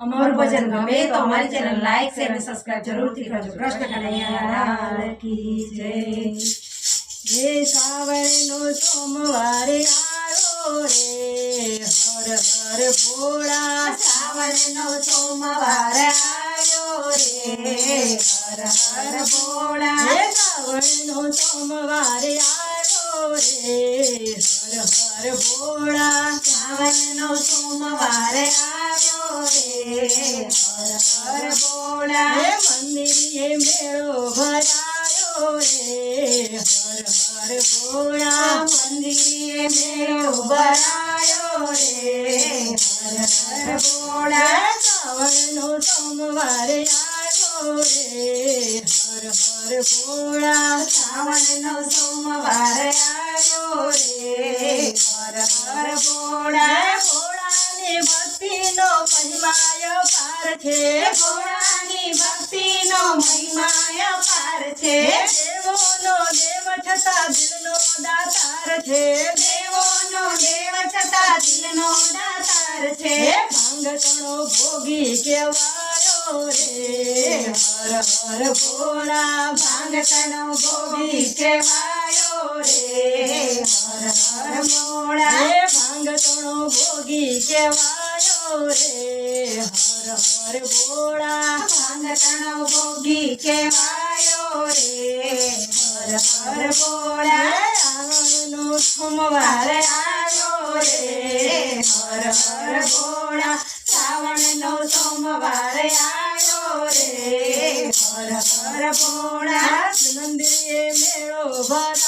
અમારું ભજન ગમે તો અમારી ચેનલ લાઈક શેર અને સબસ્ક્રાઇબ જરૂરથી કરજો. કૃષ્ણ કનૈયા કી જય. હે શ્રાવણનો સોમવારે આવ્યો રે હર હર ભોળા શ્રાવણનો સોમવાર આવ્યો રે હર હર ભોળા શ્રાવણનો સોમવારે આવ્યો રે હર હર ભોળા શ્રાવણનો સોમવાર આવ્યો રે, હર હર હે મંદિરે મેળો ભરાયો રે, હર હર ભોળા મંદિરે મેળો ભરાયો રે, હર છે. ભોળાની ભક્તિનો મહિમાય પાર છે. દેવોનો દેવ છતાં દિલનો દાતાર છે. દેવોનો દેવ છતાં દિલનો દાતાર છે. ભાંગતણો ભોગી કેવાયો રે. હર હર ભોળા ભાંગતનો ભોગી કહેવાયો રે. હર હર હે? ભાંગતણો ભોગી કેવાયો રે હર ભોળા ભાંગતનો ભોગી કહેવાયો રે. હર હર ભોળા શ્રાવણનો સોમવાર આવ્યો રે. હર હર ભોળા શ્રાવણનો મેળો ભરાયો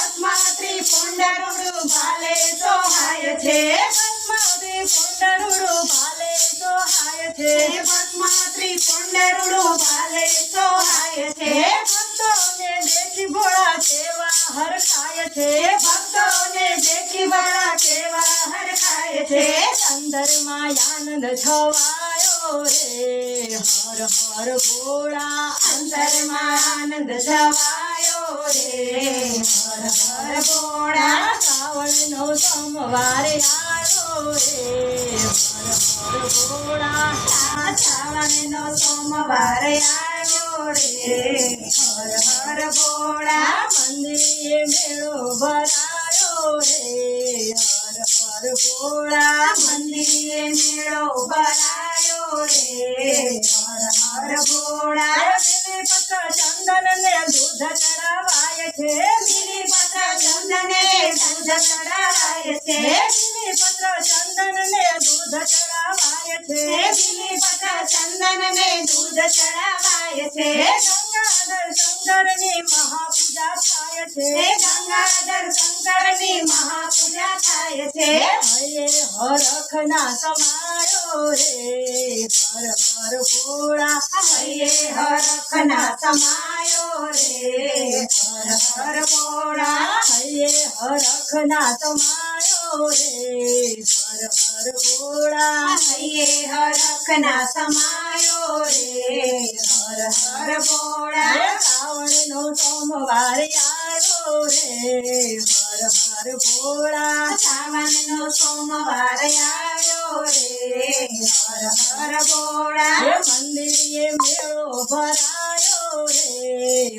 અંદરમાં માયાનંદ છવાયો રે હર હર ભોળા અંદર માયાનંદ છવાયો રે હર હર ભોળા શ્રાવણનો સોમવાર આવ્યો રે હર હર ભોળા શ્રાવણનો સોમવાર આવ્યો રે હર હર ભોળા મંદિરે મેળો ભરાયો રે હર હર ભોળા મંદિરે મેળો ભરાયો રે. હરભોળા હર પત્ર ચંદન ને દૂધ ચડાવાય છે. બિલી પત્ર ચંદને દૂધ ચડાવાય છે. બિલી પત્ર ચંદન ને દૂધ ચડાવાય છે બિલી પત્ર ચંદન ને દૂધ ચડાવાય છે. ગંગાધર શંકરની મહાપૂજા થાય છે. ગંગાધર શંકરની મહાપૂજા થાય છે. હયે હરખના સમાયો રે હર હર ભોળા હૈયે હરખના સમાયો રે હર હર ભોળા હયે હરખના સમાયો રે હર હર ભોળા હૈયે હરખના સમાયો રે હર હર ભોળા શ્રાવણનો સોમવાર આવ્યો રે હર હર ભોળા શ્રાવણનો સોમવાર રે હર હર ભોળા મંદિરે મેળો ભરાયો રે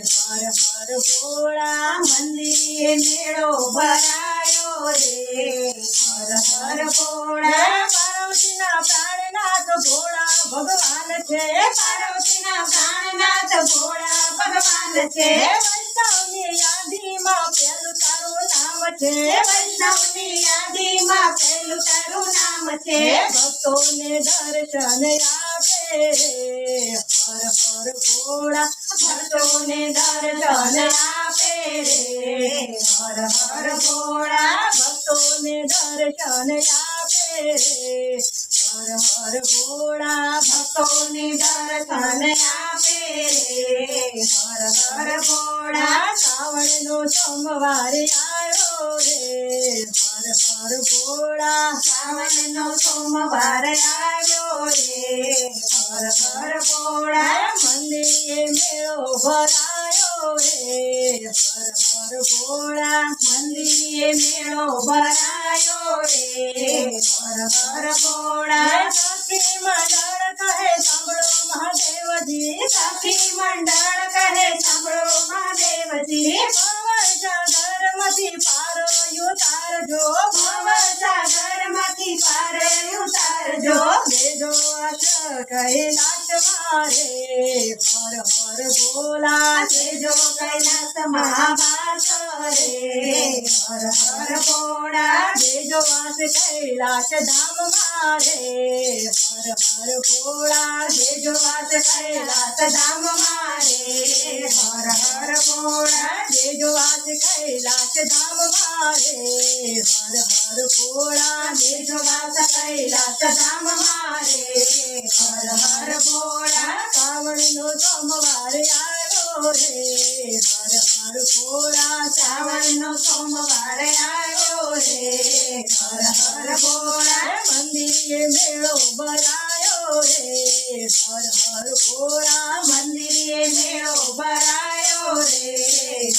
હર હર ભોળા મંદિરે મેળો ભરાયો રે હર હર ભોળા પાર્વતીના પ્રાણનાથ ભોળા ભગવાન છે પાર્વતીના પ્રાણનાથ ભોળા ભગવાન છે વૈષ્ણવની યાદીમાં પેલું તારું નામ છે. વૈષ્ણવની યાદીમાં પહેલું તારું નામ છે. ભક્તોને દર્શન આપે. હર હર ભોળા ભક્તોને દર્શન આપે. રે હર હર ભોળા ભક્તોને દર્શન આપે. રે હર હર ભોળા ભક્તોને દર્શન આપે. રે હર હર ભોળા શ્રાવણનો સોમવાર આવ્યો રે. હર હર ભોળા શ્રાવણનો સોમવાર આવ્યો રે. હર હર ભોળા મંદિરે મેળો ભરાયો રે. હર હર ભોળા મંદિરે મેળો ભરાયો રે. હર હર ભોળા સખી સાંભળો. કૈલાસ મારે, હર હર ભોલા દેજો કૈલાસ મહાવાસ રે, હર હર ભોળા દેજો વાસ કૈલાસ ધામ મારે, હર હર હર હર ભોળા દેજો વાસ કૈલાસ ધામ મારે, હર હર ભોળા દેજો વાત કૈલાસ ધામ મારે હર હર ભોળા શ્રાવણનો સોમવાર આવ્યો રે. હર હર ભોળા શ્રાવણનો સોમવાર આવ્યો રે. હર હર ભોળા, મંદિરે મેળો ભરાયો રે. હર હર ભોળા, મંદિરે મેળો ભરાયો રે.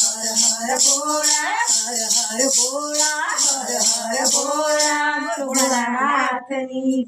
હર હર ભોળા, હર હર ભોળા, હર હર ભોળા ભોળાનાથની